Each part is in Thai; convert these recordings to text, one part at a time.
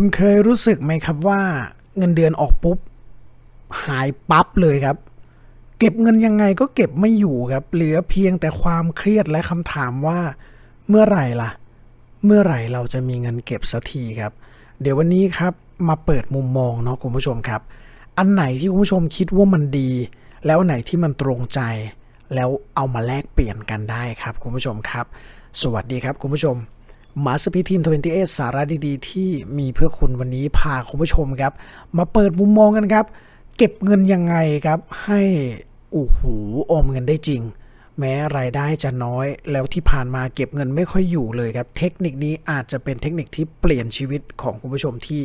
คุณเคยรู้สึกไหมครับว่าเงินเดือนออกปุ๊บ หายปั๊บเลยครับ เก็บเงินยังไงก็เก็บไม่อยู่ครับ เหลือเพียงแต่ความเครียดและคำถามว่า เมื่อไหร่ล่ะ เมื่อไหร่เราจะมีเงินเก็บสักทีครับ เดี๋ยววันนี้ครับมาเปิดมุมมองเนาะคุณผู้ชมครับ อันไหนที่คุณผู้ชมคิดว่ามันดี แล้วอันไหนที่มันตรงใจ แล้วเอามาแลกเปลี่ยนกันได้ครับคุณผู้ชมครับ สวัสดีครับคุณผู้ชม มาสปีทีม28สาระดีๆ ที่มีเพื่อคุณวันนี้พาคุณผู้ชมครับ มาเปิดมุมมองกันครับ เก็บเงินยังไงครับ ให้โอ้โหออมเงินได้จริง แม้รายได้จะน้อย แล้วที่ผ่านมาเก็บเงินไม่ค่อยอยู่เลยครับ เทคนิคนี้อาจจะเป็นเทคนิคที่เปลี่ยนชีวิตของคุณผู้ชมที่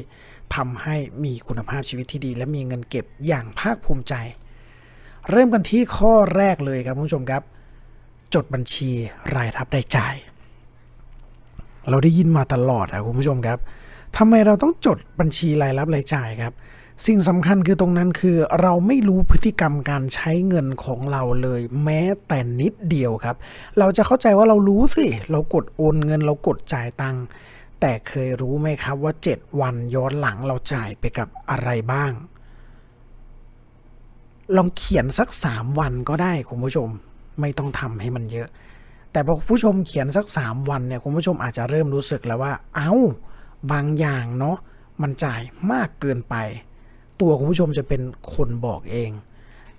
ทำให้มีคุณภาพชีวิตที่ดี และมีเงินเก็บอย่างภาคภูมิใจ เริ่มกันที่ข้อแรกเลยครับคุณผู้ชมครับ จดบัญชีรายรับรายจ่าย เราได้ยินมาตลอดอะคุณผู้ชมครับทำไมเราต้องจดบัญชีรายรับรายจ่ายครับสิ่งสำคัญคือตรงนั้นคือเราไม่รู้พฤติกรรมการใช้เงินของเราเลย แม้แต่นิดเดียวครับ เราจะเข้าใจว่าเรารู้สิ เรากดโอนเงินเรากดจ่ายตังค์แต่เคยรู้ไหมครับว่า 7 วันย้อนหลังเราจ่ายไปกับอะไรบ้าง ลองเขียนสัก 3 วันก็ได้คุณผู้ชม ไม่ต้องทำให้มันเยอะ แต่พอผู้ชมเขียนสัก 3 วันเนี่ยคุณผู้ชมอาจจะเริ่มรู้สึกแล้วว่า เอา้า บางอย่างเนาะมันจ่ายมากเกินไป ตัวคุณผู้ชมจะเป็นคนบอกเอง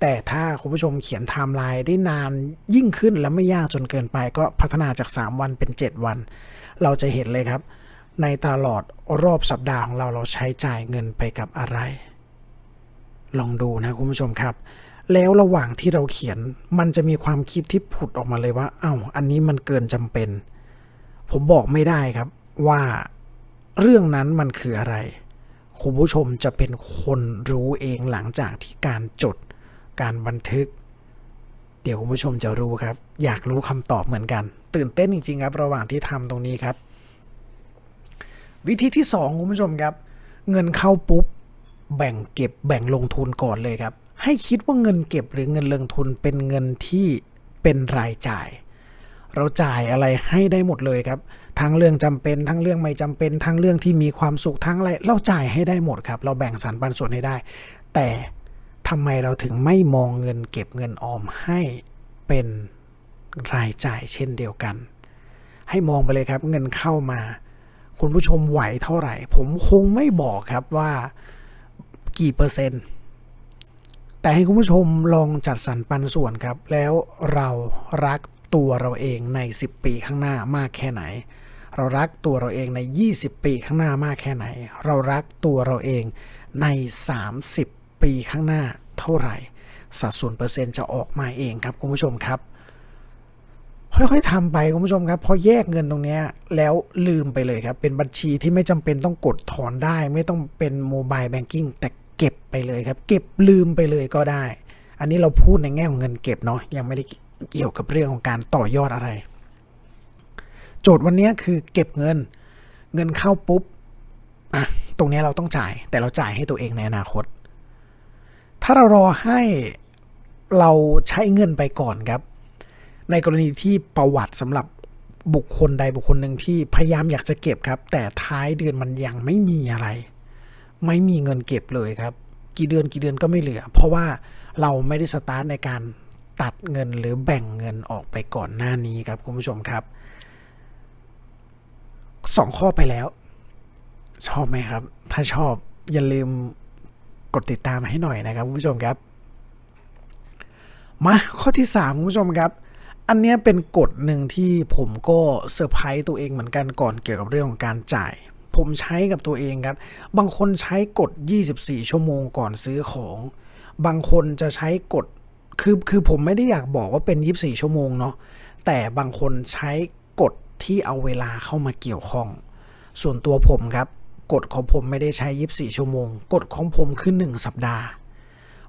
แต่ถ้าคุณผู้ชมเขียนไทม์ไลน์ได้นานยิ่งขึ้นและไม่ยากจนเกินไป ก็พัฒนาจาก 3 วันเป็น 7 วัน เราจะเห็นเลยครับ ในตลอดรอบสัปดาห์ของเราเราใช้จ่ายเงินไปกับอะไร ลองดูนะคุณผู้ชมครับ แล้วระหว่างที่เราเขียน มันจะมีความคิดที่ผุดออกมาเลยว่า เอา้า อันนี้มันเกินจำเป็น ผมบอกไม่ได้ครับว่าเรื่องนั้นมันคืออะไร คุณผู้ชมจะเป็นคนรู้เองหลังจากที่การจด การบันทึก เดี๋ยวคุณผู้ชมจะรู้ครับ อยากรู้คำตอบเหมือนกัน ตื่นเต้นจริงๆครับ ระหว่างที่ทำตรงนี้ครับ วิธีที่สองคุณผู้ชมครับ เงินเข้าปุ๊บ แบ่งเก็บแบ่งลงทุนก่อนเลยครับ ให้คิดว่าเงินเก็บหรือเงินลงทุนเป็นเงินที่เป็นรายจ่าย เราจ่ายอะไรให้ได้หมดเลยครับ ทั้งเรื่องจำเป็นทั้งเรื่องไม่จำเป็น ทั้งเรื่องที่มีความสุขทั้งอะไรเราจ่ายให้ได้หมดครับ เราแบ่งสรรปันส่วนให้ได้ แต่ทำไมเราถึงไม่มองเงินเก็บเงินออมให้เป็นรายจ่ายเช่นเดียวกัน ให้มองไปเลยครับ เงินเข้ามา คุณผู้ชมไหวเท่าไหร่ ผมคงไม่บอกครับว่ากี่เปอร์เซ็นต์ แต่ให้คุณผู้ชมลองจัดสรรปันส่วนครับ แล้วเรารักตัวเราเองใน 10 ปีข้างหน้ามากแค่ไหน เรารักตัวเราเองใน 20 ปีข้างหน้ามากแค่ไหน เรารักตัวเราเองใน 30 ปีข้างหน้าเท่าไหร่ สัดส่วนเปอร์เซ็นต์จะออกมาเองครับคุณผู้ชมครับค่อยๆทำไปคุณผู้ชมครับ พอแยกเงินตรงนี้แล้วลืมไปเลยครับ เป็นบัญชีที่ไม่จำเป็นต้องกดถอนได้ ไม่ต้องเป็นโมบายแบงกิ้งแต่ เก็บไปเลยครับ เก็บลืมไปเลยก็ได้ อันนี้เราพูดในแง่ของเงินเก็บเนาะยังไม่ได้เกี่ยวกับเรื่องของการต่อยอดอะไร โจทย์วันนี้คือเก็บเงินเงินเข้าปุ๊บอะตรงนี้เราต้องจ่าย แต่เราจ่ายให้ตัวเองในอนาคต ถ้าเรารอให้เราใช้เงินไปก่อนครับ ในกรณีที่ประวัติสำหรับบุคคลใดบุคคลหนึ่งที่พยายามอยากจะเก็บครับ แต่ท้ายเดือนมันยังไม่มีอะไร ไม่มีเงินเก็บเลยครับ กี่เดือนกี่เดือนก็ไม่เหลือ เพราะว่าเราไม่ได้สตาร์ทในการตัดเงินหรือแบ่งเงินออกไปก่อนหน้านี้ครับคุณผู้ชมครับสองข้อไปแล้ว ชอบไหมครับ ถ้าชอบอย่าลืมกดติดตามให้หน่อยนะครับคุณผู้ชมครับ มาข้อที่สามคุณผู้ชมครับ อันนี้เป็นกฎหนึ่งที่ผมก็เซอร์ไพรส์ตัวเองเหมือนกันก่อนเกี่ยวกับเรื่องของการจ่าย ผมใช้กับตัวเองครับ บางคนใช้กฎ24 ชั่วโมงก่อนซื้อของ บางคนจะใช้กฎคือคือผมไม่ได้อยากบอกว่าเป็น 24 ชั่วโมงเนาะแต่บางคนใช้กฎที่เอาเวลาเข้ามาเกี่ยวข้อง ส่วนตัวผมครับกฎของผมไม่ได้ใช้ 24 ชั่วโมงกฎของผมคือ 1 สัปดาห์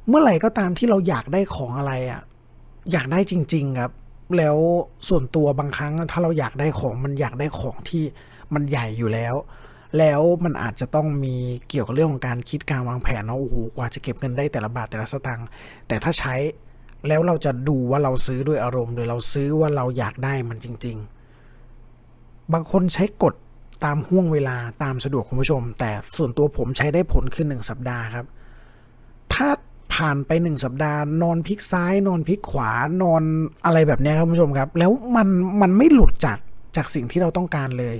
เมื่อไหร่ก็ตามที่เราอยากได้ของอะไรอะ่ะอยากได้จริง ๆครับ แล้วส่วนตัวบางครั้งถ้าเราอยากได้ของมันอยากได้ของที่มันใหญ่อยู่แล้ว แล้วมันอาจจะต้องมีเกี่ยวกับเรื่องของการคิดการวางแผนเนาะโอ้โหกว่าจะเก็บเงินได้แต่ละบาทแต่ละสตางค์แต่ถ้าใช้แล้วเราจะดูว่าเราซื้อด้วยอารมณ์หรือเราซื้อว่าเราอยากได้มันจริง ๆ บางคนใช้กฎตามห่วงเวลาตามสะดวกคุณผู้ชม แต่ส่วนตัวผมใช้ได้ผลคือหนึ่งสัปดาห์ครับ ถ้าผ่านไปหนึ่งสัปดาห์ นอนพลิกซ้าย นอนพลิกขวานอนอะไรแบบนี้ครับคุณผู้ชมครับ แล้วมันมันไม่หลุดจากจากสิ่งที่เราต้องการเลย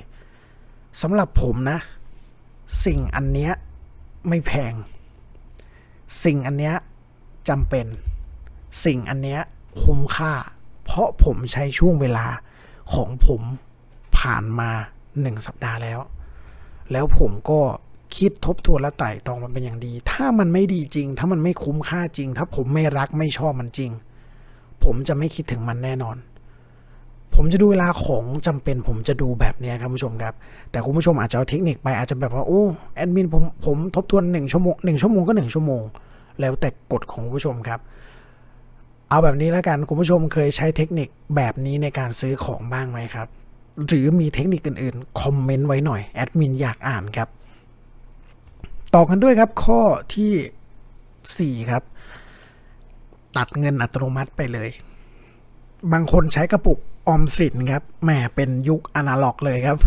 สำหรับผมนะ สิ่งอันเนี้ยไม่แพง สิ่งอันเนี้ยจำเป็น สิ่งอันเนี้ยคุ้มค่า เพราะผมใช้ช่วงเวลาของผมผ่านมาหนึ่งสัปดาห์แล้ว แล้วผมก็คิดทบทวนและไตร่ตรองมันเป็นอย่างดี ถ้ามันไม่ดีจริง ถ้ามันไม่คุ้มค่าจริง ถ้าผมไม่รักไม่ชอบมันจริง ผมจะไม่คิดถึงมันแน่นอน ผมจะดูเวลาของจำเป็นผมจะดูแบบนี้ครับคุณผู้ชมครับ แต่คุณผู้ชมอาจจะเอาเทคนิคไปอาจจะแบบว่าโอ้แอดมินผมผมทบทวนหนึ่งชั่วโมงหนึ่งชั่วโมงก็หนึ่งชั่วโมง แล้วแต่กฎของคุณผู้ชมครับ เอาแบบนี้แล้วกันคุณผู้ชมเคยใช้เทคนิคแบบนี้ในการซื้อของบ้างไหมครับ หรือมีเทคนิคอื่นๆคอมเมนต์ไว้หน่อยแอดมินอยากอ่านครับต่อกันด้วยครับข้อทีสี่4 ครับ ตัดเงินอัตโนมัติไปเลย บางคนใช้กระปุก ออมสินครับแหมเป็นยุคอนาล็อกเลยครับ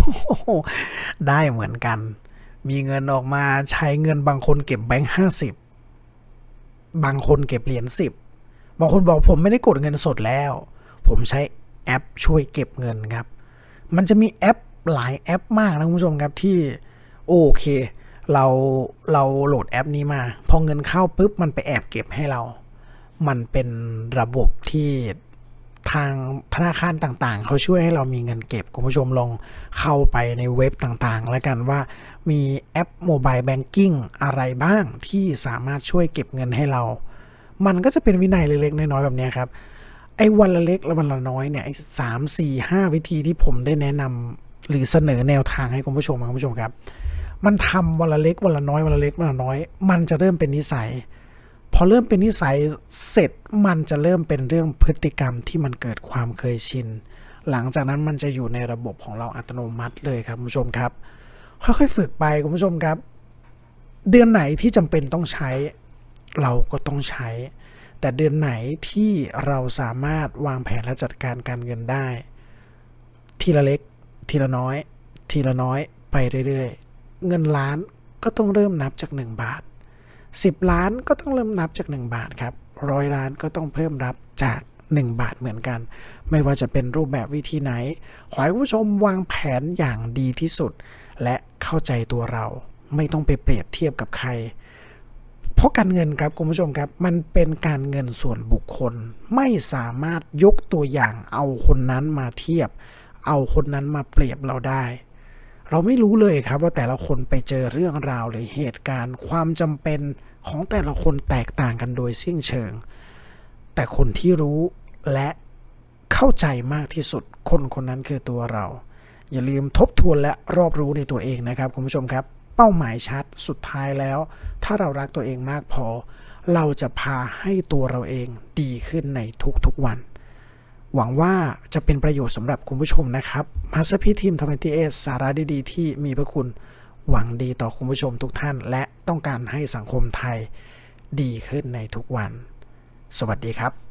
ได้เหมือนกัน มีเงินออกมาใช้เงินบางคนเก็บแบงค์ห้าสิบบางคนเก็บเหรียญสิบบางคนบอกผมไม่ได้กดเงินสดแล้ว ผมใช้แอปช่วยเก็บเงินครับ มันจะมีแอปหลายแอปมากนะคุณผู้ชมครับที่โอเค เราเราโหลดแอปนี้มา พอเงินเข้าปุ๊บมันไปแอบเก็บให้เรา มันเป็นระบบที่ ทางธนาคารต่างๆ เขาช่วยให้เรามีเงินเก็บ คุณผู้ชมลองเข้าไปในเว็บต่างๆ แล้วกันว่ามีแอปโมบายแบงกิ้งอะไรบ้างที่สามารถช่วยเก็บเงินให้เรา มันก็จะเป็นวินัยเล็กๆ น้อยๆ แบบนี้ครับ ไอ้วันละเล็กและวันละน้อยเนี่ยไอ้สามสี่ห้าวิธีที่ผมได้แนะนำหรือเสนอแนวทางให้คุณผู้ชมคุณผู้ชมครับ มันทำวันละเล็กวันละน้อยวันละเล็กวันละน้อย มันจะเริ่มเป็นนิสัย อเริ่มเป็นนิสัยเสร็จมันจะเริ่มเป็นเรื่องพฤติกรรมที่มันเกิดความเคยชิน หลังจากนั้นมันจะอยู่ในระบบของเราอัตโนมัติเลยครับคุณผู้ชมครับ ค่อยๆฝึกไปคุณผู้ชมครับ เดือนไหนที่จำเป็นต้องใช้ เราก็ต้องใช้ แต่เดือนไหนที่เราสามารถวางแผนและจัดการการเงินได้ ทีละเล็ก ทีละน้อย ทีละน้อยไปเรื่อยๆ เงินล้านก็ต้องเริ่มนับจาก 1 บาท 10 ล้านก็ต้องเริ่มนับจาก 1 บาทครับร้อยล้านก็ต้องเพิ่มรับจาก 1 บาทเหมือนกัน ไม่ว่าจะเป็นรูปแบบวิธีไหน ขอให้ผู้ชมวางแผนอย่างดีที่สุด และเข้าใจตัวเรา ไม่ต้องไปเปรียบเทียบกับใคร เพราะการเงินครับคุณผู้ชมครับมันเป็นการเงินส่วนบุคคล ไม่สามารถยกตัวอย่างเอาคนนั้นมาเทียบ เอาคนนั้นมาเปรียบเราได้ เราไม่รู้เลยครับว่าแต่ละคนไปเจอเรื่องราวหรือเหตุการณ์ ความจำเป็นของแต่ละคนแตกต่างกันโดยสิ้นเชิง แต่คนที่รู้และเข้าใจมากที่สุด คนคนนั้นคือตัวเรา อย่าลืมทบทวนและรอบรู้ในตัวเองนะครับคุณผู้ชมครับ เป้าหมายชัดสุดท้ายแล้ว ถ้าเรารักตัวเองมากพอ เราจะพาให้ตัวเราเองดีขึ้นในทุกๆวัน หวังว่าจะเป็นประโยชน์สำหรับคุณผู้ชมนะครับมาสพีทีมทวนตี้เอสาระดีๆ ที่มีพระคุณหวังดีต่อคุณผู้ชมทุกท่าน และต้องการให้สังคมไทยดีขึ้นในทุกวัน สวัสดีครับ